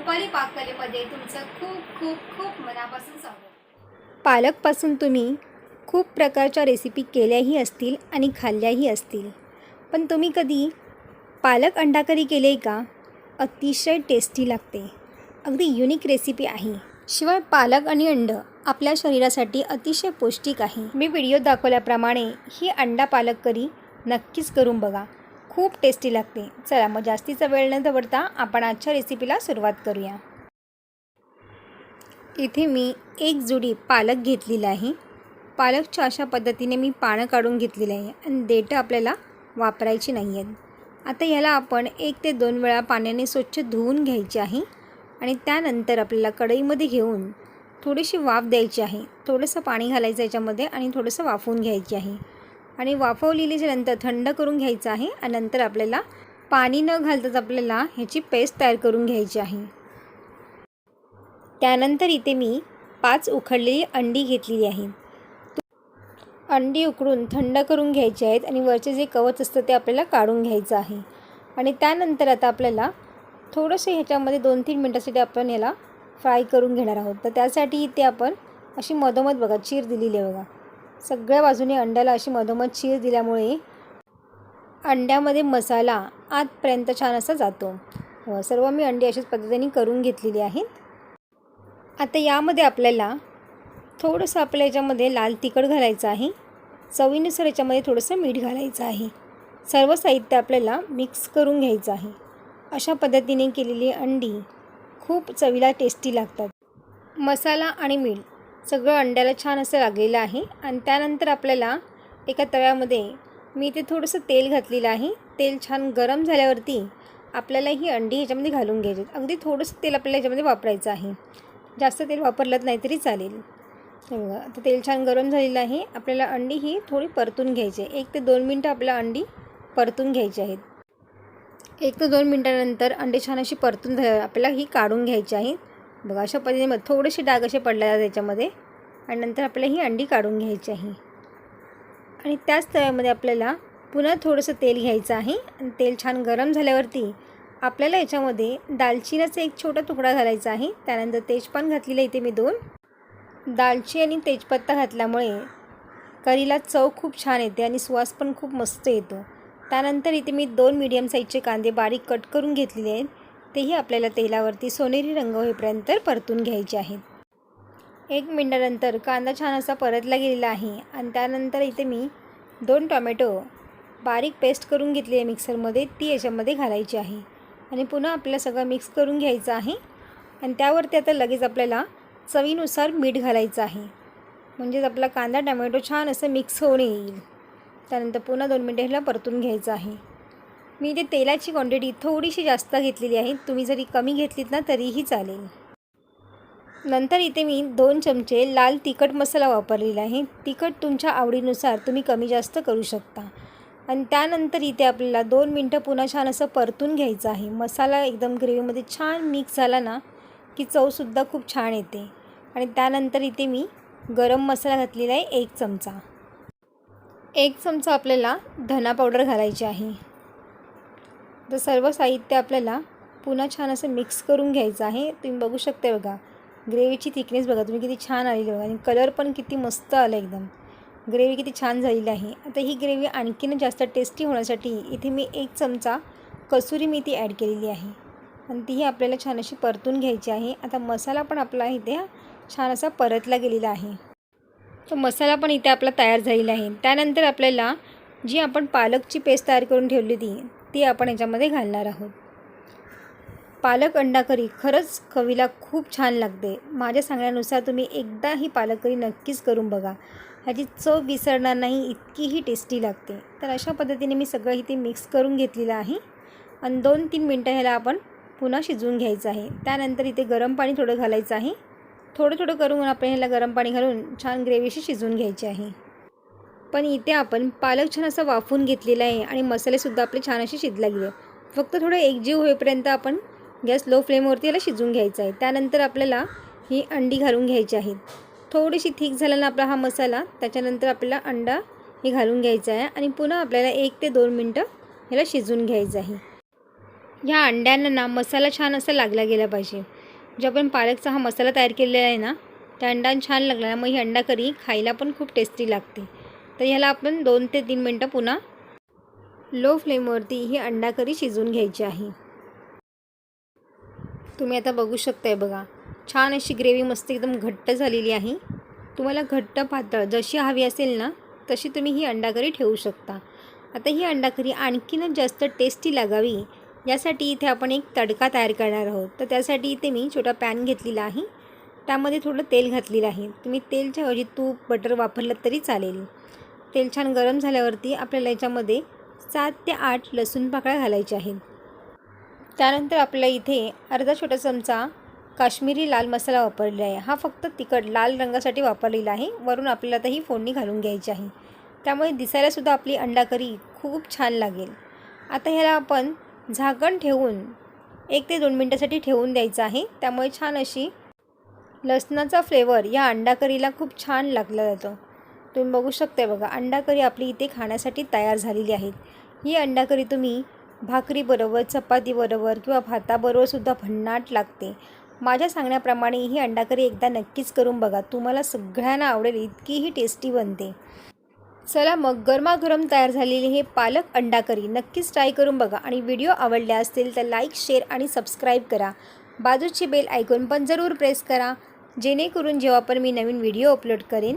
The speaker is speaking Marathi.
रुपाली पाककलेमध्ये तुमचं खूप खूप खूप मनापासून स्वागत. पालकपासून तुम्ही खूप प्रकारच्या रेसिपी केल्याही असतील आणि खाल्ल्याही असतील. पण तुम्ही कधी पालक अंडा करी केले आहे का? अतिशय टेस्टी लागते. अगदी युनिक रेसिपी आहे. शिवाय पालक आणि अंड आपल्या शरीरासाठी अतिशय पौष्टिक आहे. मी व्हिडिओ दाखवल्याप्रमाणे ही अंडा पालक करी नक्कीच करून बघा. खूप टेस्टी लागते. चला मग जास्तीचा वेळ न दवडता आपण आजच्या रेसिपीला सुरुवात करूया. इथे मी एक जुडी पालक घेतलेला आहे. पालकच्या अशा पद्धतीने मी पानं काढून घेतलेली आहे आणि देठं आपल्याला वापरायची नाही आहेत. आता याला आपण एक ते दोन वेळा पाण्याने स्वच्छ धुवून घ्यायचे आहे आणि त्यानंतर आपल्याला कढईमध्ये घेऊन थोडीशी वाफ द्यायची आहे. थोडंसं पाणी घालायचं याच्यामध्ये आणि थोडंसं वाफवून घ्यायची आहे. आणि वाफवलेलीच्या नंतर थंड करून घ्यायचं आहे आणि नंतर आपल्याला पाणी न घालताच आपल्याला ह्याची पेस्ट तयार करून घ्यायची आहे. त्यानंतर इथे मी पाच उखडलेली अंडी घेतलेली आहे. अंडी उकडून थंड करून घ्यायची आहेत आणि वरचे जे कवच असतं ते आपल्याला काढून घ्यायचं आहे. आणि त्यानंतर आता आपल्याला थोडंसं ह्याच्यामध्ये दोन तीन मिनटासाठी आपण याला फ्राय करून घेणार आहोत. तर त्यासाठी इथे आपण अशी मधोमध बघा चीर दिलेली आहे बघा. सगळ्या बाजूने अंड्याला अशी मधोमध चीर दिल्यामुळे अंड्यामध्ये मसाला आतपर्यंत छान असा जातो. सर्व मी अंडी अशाच पद्धतीने करून घेतलेली आहेत. आता यामध्ये आपल्याला थोडंसं आपल्या याच्यामध्ये लाल तिखट घालायचं आहे. चवीनुसार याच्यामध्ये थोडंसं मीठ घालायचं आहे. सर्व साहित्य आपल्याला मिक्स करून घ्यायचं आहे. अशा पद्धतीने केलेली अंडी खूप चवीला टेस्टी लागतात. मसाला आणि मीठ सगळं अंड्याला छान असं लागलेलं आहे. आणि त्यानंतर आपल्याला एका तव्यामध्ये मी ते थोडंसं तेल घातलेलं आहे. तेल छान गरम झाल्यावरती आपल्याला ही अंडी ह्याच्यामध्ये घालून घ्यायची. अगदी थोडंसं तेल आपल्याला ह्याच्यामध्ये वापरायचं आहे. जास्त तेल वापरलं नाही तरी चालेल. बघा आता तेल छान गरम झालेलं आहे. आपल्याला अंडी ही थोडी परतून घ्यायची आहे. एक ते दोन मिनटं आपल्याला अंडी परतून घ्यायची आहेत. एक ते दोन मिनटानंतर अंडे छान अशी परतून आपल्याला ही काढून घ्यायची आहे बघा अशा पद्धतीने थोडेसे डाग असे पडले त्याच्यामध्ये. आणि नंतर आपल्याला ही अंडी काढून घ्यायची आहे. आणि त्याच तव्यामध्ये आपल्याला पुन्हा थोडंसं तेल घ्यायचं आहे. आणि तेल छान गरम झाल्यावरती आपल्याला याच्यामध्ये दालचिनीचा एक छोटा तुकडा घालायचा आहे. त्यानंतर तेजपान घातलेलं इथे मी दोन. दालची आणि तेजपत्ता घातल्यामुळे करीला चव खूप छान येते आणि सुवास पण खूप मस्त येतो. त्यानंतर इथे मी दोन मीडियम साईजचे कांदे बारीक कट करून घेतलेले आहेत. तेही आपल्याला तेलावरती सोनेरी रंग होईपर्यंत परतून घ्यायचे आहेत. एक मिनटानंतर कांदा छान असा परतला गेलेला आहे आणि त्यानंतर इथे मी दोन टोमॅटो बारीक पेस्ट करून घेतली आहे मिक्सरमध्ये ती याच्यामध्ये घालायची आहे. आणि पुन्हा आपल्याला सगळं मिक्स करून घ्यायचं आहे आणि त्यावरती आता लगेच आपल्याला चवीनुसार मीठ घालायचं आहे. म्हणजेच आपला कांदा टमॅटो छान असं मिक्स होऊन येईल. त्यानंतर पुन्हा दोन मिनटं ह्याला परतून घ्यायचं आहे. मी इथे तेलाची क्वांटिटी थोडीशी जास्त घेतलेली आहे. तुम्ही जरी कमी घेतलीत ना तरीही चालेल. नंतर इथे मी दोन चमचे लाल तिखट मसाला वापरलेला आहे. तिखट तुमच्या आवडीनुसार तुम्ही कमी जास्त करू शकता. आणि त्यानंतर इथे आपल्याला दोन मिनटं पुन्हा छान असं परतून घ्यायचं आहे. मसाला एकदम ग्रेव्हीमध्ये छान मिक्स झाला ना की चवसुद्धा खूप छान येते. आणि त्यानंतर इथे मी गरम मसाला घातलेला आहे एक चमचा. एक चमचा आपल्याला धना पावडर घालायची आहे. तर सर्व साहित्य आपल्याला पुन्हा छान असं मिक्स करून घ्यायचं आहे. तुम्ही बघू शकता बघा. ग्रेव्हीची थिकनेस बघा. तुम्ही किती छान आलेली बघा. आणि कलर पण किती मस्त आला एकदम. ग्रेव्ही किती छान झालेली आहे. आता ही ग्रेव्ही आणखीन जास्त टेस्टी होण्यासाठी इथे मी एक चमचा कसुरी मेथी ॲड केलेली आहे. आणि तीही आपल्याला छान अशी परतून घ्यायची आहे. आता मसाला पण आपला इथे छान असा परतला गेलेला आहे. तो मसाला पण इथे आपला तयार झालेला आहे. त्यानंतर आपल्याला जी आपण पालकची पेस्ट तयार करून ठेवली ती ती आपण याच्यामध्ये घालणार आहोत. पालक अंडाकरी खरंच कवीला खूप छान लागते. माझ्या सांगण्यानुसार तुम्ही एकदा ही पालक करी नक्कीच करून बघा. ह्याची चव विसरणार नाही इतकीही टेस्टी लागते. तर अशा पद्धतीने मी सगळं इथे मिक्स करून घेतलेलं आहे. आणि दोन तीन मिनटं ह्याला आपण पुन्हा शिजवून घ्यायचं आहे. त्यानंतर इथे गरम पाणी थोडं घालायचं आहे. थोडं थोडं करून आपण ह्याला गरम पाणी घालून छान ग्रेव्हीशी शिजवून घ्यायची आहे. पण इथे आपण पालक छान असं वाफवून घेतलेला आहे आणि मसालेसुद्धा आपले छान असे शिजला गेले फक्त थोडं एकजीव होईपर्यंत आपण गॅस लो फ्लेमवरती याला शिजून घ्यायचा आहे. त्यानंतर आपल्याला ही अंडी घालून घ्यायची आहेत थोडीशी थिक झाल्यानं आपला हा मसाला त्याच्यानंतर आपल्याला अंडा हे घालून घ्यायचा आहे आणि पुन्हा आपल्याला एक ते दोन मिनटं ह्याला शिजवून घ्यायचं आहे. ह्या अंड्यांना ना मसाला छान असा लागला गेला पाहिजे. जे आपण पालकचा हा मसाला तयार केलेला आहे ना त्या अंडा छान लागला मग ही अंडा करी खायला पण खूप टेस्टी लागते. तर ह्याला आपण दोन ते तीन मिनटं पुन्हा लो फ्लेमवरती ही अंडा करी शिजवून घ्यायची आहे. तुम्ही आता बघू शकताय बघा छान अशी ग्रेव्ही मस्त एकदम घट्ट झालेली आहे. तुम्हाला घट्ट पातळ जशी हवी असेल ना तशी तुम्ही ही अंडा करी ठेवू शकता. आता ही अंडा करी आणखीनच जास्त टेस्टी लागावी यासाठी इथे आपण एक तडका तयार करणार आहोत. तर त्यासाठी इथे मी छोटा पॅन घेतलेला आहे. त्यामध्ये थोडं तेल घातलेलं आहे. तुम्ही तेलच्या ऐवजी तूप बटर वापरलं तरी चालेल. तेल छान गरम झाल्यावरती आपल्याला याच्यामध्ये सात ते आठ लसूण पाकळ्या घालायच्या आहेत. त्यानंतर आपल्याला इथे अर्धा छोटा चमचा काश्मीरी लाल मसाला वापरलेला आहे. हा फक्त तिखट लाल रंगासाठी वापरलेला आहे. वरून आपल्याला आता ही फोडणी घालून घ्यायची आहे. त्यामुळे दिसायलासुद्धा आपली अंडा करी खूप छान लागेल. आता ह्याला आपण झाकण ठेवून एक ते दोन मिनटासाठी ठेवून द्यायचं आहे. त्यामुळे छान अशी लसणाचा फ्लेवर या अंडा करीला खूप छान लागला जातो. तुम्ही बघू शकता बघा अंडाकरी आपली इथे खाण्यासाठी तयार झालेली आहे ही अंडाकरी तुम्ही भाकरीबरोबर चपातीबरोबर किंवा भाताबरोबरसुद्धा भन्नाट लागते. माझ्या सांगण्याप्रमाणे ही अंडाकरी एकदा नक्कीच करून बघा तुम्हाला सगळ्यांना आवडेल इतकीही टेस्टी बनते. चला मग गरमागरम तयार झालेले हे पालक अंडाकरी नक्कीच ट्राय करून बघा आणि व्हिडिओ आवडले असतील तर लाईक शेअर आणि सबस्क्राईब करा. बाजूची बेल ऐकून पण जरूर प्रेस करा जेणेकरून जेव्हा पण मी नवीन व्हिडिओ अपलोड करेन